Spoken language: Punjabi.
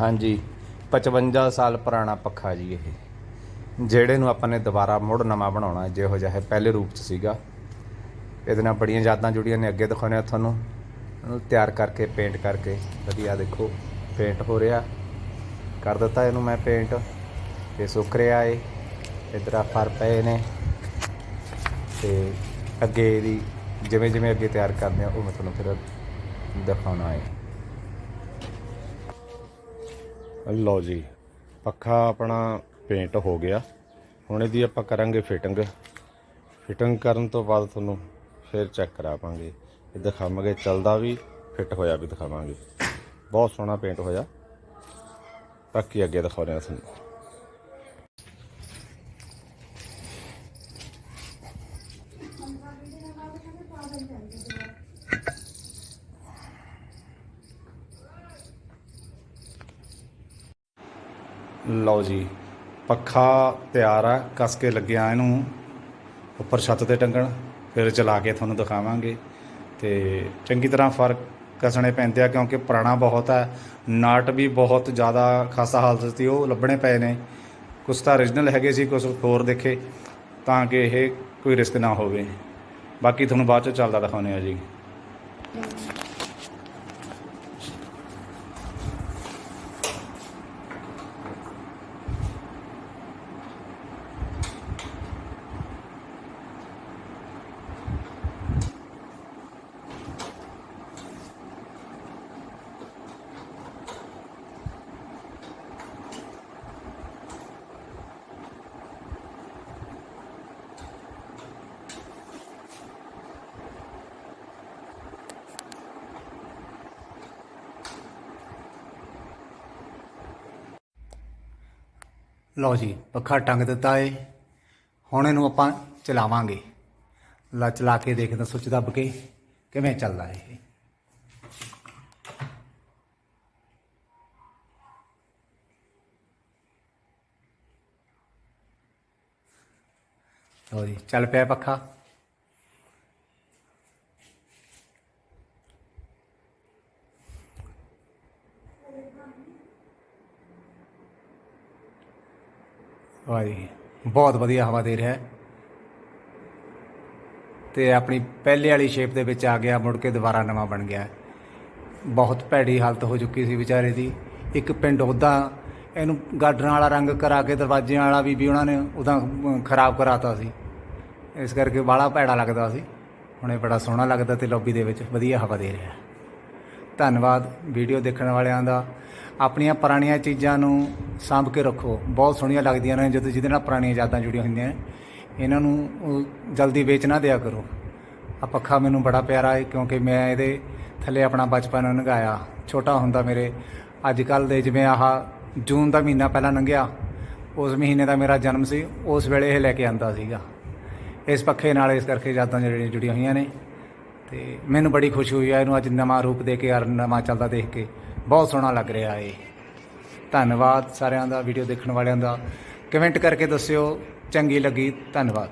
ਹਾਂਜੀ 55 ਸਾਲ ਪੁਰਾਣਾ ਪੱਖਾ ਜੀ ਇਹ। ਜਿਹੜੇ ਨੂੰ ਆਪਾਂ ਨੇ ਦੁਬਾਰਾ ਮੁੜ ਨਵਾਂ ਬਣਾਉਣਾ, ਜਿਹੋ ਜਿਹਾ ਪਹਿਲੇ ਰੂਪ ਚ ਸੀਗਾ। ਇਹਦੇ ਨਾਲ ਬੜੀਆਂ ਯਾਦਾਂ ਜੁੜੀਆਂ ਨੇ, ਅੱਗੇ ਦਿਖਾਉਣੇ ਆ ਤੁਹਾਨੂੰ। ਇਹਨੂੰ ਤਿਆਰ ਕਰਕੇ ਪੇਂਟ ਕਰਕੇ। ਵਧੀਆ ਦੇਖੋ ਪੇਂਟ ਹੋ ਰਿਹਾ। ਕਰ ਦਿੱਤਾ ਇਹਨੂੰ ਮੈਂ ਪੇਂਟ ਤੇ ਸੁੱਕ ਰਿਹਾ ਏ ਇਧਰ ਆ ਫਰ ਪਏ ਨੇ। ਤੇ ਅੱਗੇ ਇਹਦੀ ਜਿਵੇਂ ਜਿਵੇਂ ਅੱਗੇ ਤਿਆਰ ਕਰਦੇ ਆ ਉਹ ਮੈਂ ਤੁਹਾਨੂੰ ਫਿਰ ਦਿਖਾਉਣਾ ਹੈ। ਲਓ ਜੀ, ਪੱਖਾ ਆਪਣਾ ਪੇਂਟ ਹੋ ਗਿਆ। ਹੁਣ ਇਹਦੀ ਆਪਾਂ ਕਰਾਂਗੇ ਫਿਟਿੰਗ ਫਿਟਿੰਗ ਕਰਨ ਤੋਂ ਬਾਅਦ ਤੁਹਾਨੂੰ ਫਿਰ ਚੈੱਕ ਕਰਾਵਾਂਗੇ। ਇਹ ਦਿਖਾਵਾਂਗੇ, ਚੱਲਦਾ ਵੀ ਫਿੱਟ ਹੋਇਆ ਵੀ ਦਿਖਾਵਾਂਗੇ। ਬਹੁਤ ਸੋਹਣਾ ਪੇਂਟ ਹੋਇਆ। ਬਾਕੀ ਅੱਗੇ ਦਿਖਾਉਂਦੇ ਹਾਂ ਤੁਹਾਨੂੰ। ਲਓ ਜੀ, ਪੱਖਾ ਤਿਆਰ ਆ, ਕਸ ਕੇ ਲੱਗਿਆ ਇਹਨੂੰ ਉੱਪਰ ਛੱਤ ਤੇ ਟੰਗਣ, ਫਿਰ ਚਲਾ ਕੇ ਤੁਹਾਨੂੰ ਦਿਖਾਵਾਂਗੇ। ਤੇ ਚੰਗੀ ਤਰ੍ਹਾਂ ਫ਼ਰਕ ਕਸਣੇ ਪੈਂਦੇ ਆ, ਕਿਉਂਕਿ ਪੁਰਾਣਾ ਬਹੁਤ ਹੈ ਨਾਟ ਵੀ ਬਹੁਤ ਜ਼ਿਆਦਾ ਖਾਸਾ ਹਾਲਤ ਸੀ, ਉਹ ਲੱਭਣੇ ਪਏ ਨੇ। ਕੁਛ ਤਾਂ origignal ਹੈਗੇ ਸੀ, ਕੁਛ ਹੋਰ ਦੇਖੇ, ਤਾਂ ਕਿ ਇਹ ਕੋਈ ਰਿਸਕ ਨਾ ਹੋਵੇ। ਬਾਕੀ ਤੁਹਾਨੂੰ ਬਾਅਦ ਚ ਚੱਲਦਾ ਦਿਖਾਉਂਦੇ ਆ ਜੀ। ਲਓ ਜੀ, ਪੱਖਾ ਟੰਗ ਦਿੱਤਾ ਏ। ਹੁਣ ਇਹਨੂੰ ਆਪਾਂ ਚਲਾਵਾਂਗੇ। ਲਾ ਚਲਾ ਕੇ ਦੇਖਦਾ ਸੁੱਚ ਦੱਬ ਕੇ ਕਿਵੇਂ ਚੱਲਦਾ ਇਹ। ਲਓ ਜੀ, ਚੱਲ ਪਿਆ ਪੱਖਾ। ਵਾਹ ਜੀ ਬਹੁਤ ਵਧੀਆ ਹਵਾ ਦੇ ਰਿਹਾ ਹੈ। ਤੇ ਆਪਣੀ ਪਹਿਲੇ ਵਾਲੀ ਸ਼ੇਪ ਦੇ ਵਿੱਚ ਆ ਗਿਆ ਮੁੜ ਕੇ ਦੁਬਾਰਾ ਨਵਾਂ ਬਣ ਗਿਆ ਬਹੁਤ ਭੈੜੀ ਹਾਲਤ ਹੋ ਚੁੱਕੀ ਸੀ ਵਿਚਾਰੇ ਦੀ। ਇੱਕ ਪਿੰਡ ਉਹਦਾ ਇਹਨੂੰ ਗਾਡਰਾਂ ਵਾਲਾ ਰੰਗ ਕਰਾ ਕੇ ਦਰਵਾਜ਼ਿਆਂ ਵਾਲਾ ਵੀ ਵੀ ਉਹਨਾਂ ਨੇ ਉਹਦਾ ਅਮ, ਖਰਾਬ ਕਰਾਤਾ ਸੀ। ਇਸ ਕਰਕੇ ਬਾਹਲਾ ਭੈੜਾ ਲੱਗਦਾ ਸੀ। ਹੁਣ ਇਹ ਬੜਾ ਸੋਹਣਾ ਲੱਗਦਾ ਤੇ ਲੌਬੀ ਦੇ ਵਿੱਚ ਵਧੀਆ ਹਵਾ ਦੇ ਰਿਹਾ ਧੰਨਵਾਦ ਵੀਡੀਓ ਦੇਖਣ ਵਾਲਿਆਂ ਦਾ। ਆਪਣੀਆਂ ਪੁਰਾਣੀਆਂ ਚੀਜ਼ਾਂ ਨੂੰ ਸਾਂਭ ਕੇ ਰੱਖੋ। ਬਹੁਤ ਸੋਹਣੀਆਂ ਲੱਗਦੀਆਂ ਨੇ ਜਦੋਂ ਜਿਹਦੇ ਨਾਲ ਪੁਰਾਣੀਆਂ ਯਾਦਾਂ ਜੁੜੀਆਂ ਹੁੰਦੀਆਂ ਨੇ। ਇਹਨਾਂ ਨੂੰ ਜਲਦੀ ਵੇਚ ਨਾ ਦਿਆ ਕਰੋ। ਆ ਪੱਖਾ ਮੈਨੂੰ ਬੜਾ ਪਿਆਰਾ ਹੈ ਕਿਉਂਕਿ ਮੈਂ ਇਹਦੇ ਥੱਲੇ ਆਪਣਾ ਬਚਪਨ ਲੰਘਾਇਆ ਛੋਟਾ ਹੁੰਦਾ ਮੇਰੇ। ਅੱਜ ਕੱਲ ਦੇ ਜਿਵੇਂ ਆਹ ਜੂਨ ਦਾ ਮਹੀਨਾ ਪਹਿਲਾਂ ਲੰਘਿਆ ਉਸ ਮਹੀਨੇ ਦਾ ਮੇਰਾ ਜਨਮ ਸੀ, ਉਸ ਵੇਲੇ ਇਹ ਲੈ ਕੇ ਆਂਦਾ ਸੀਗਾ। ਇਸ ਪੱਖੇ ਨਾਲ ਇਸ ਕਰਕੇ ਯਾਦਾਂ ਜਿਹੜੀਆਂ ਜੁੜੀਆਂ ਹੋਈਆਂ ਨੇ। ਤੇ ਮੈਨੂੰ ਬੜੀ ਖੁਸ਼ੀ ਹੋਈ ਆ, ਇਹਨੂੰ ਅੱਜ ਨਵਾਂ ਰੂਪ ਦੇ ਕੇ ਯਾਰ ਨਵਾਂ ਚੱਲਦਾ ਦੇਖ ਕੇ। ਬਹੁਤ ਸੋਹਣਾ ਲੱਗ ਰਿਹਾ ਏ ਧੰਨਵਾਦ ਸਾਰਿਆਂ ਦਾ ਵੀਡੀਓ ਦੇਖਣ ਵਾਲਿਆਂ ਦਾ। ਕਮੈਂਟ ਕਰਕੇ ਦੱਸਿਓ, ਚੰਗੀ ਲੱਗੀ, ਧੰਨਵਾਦ।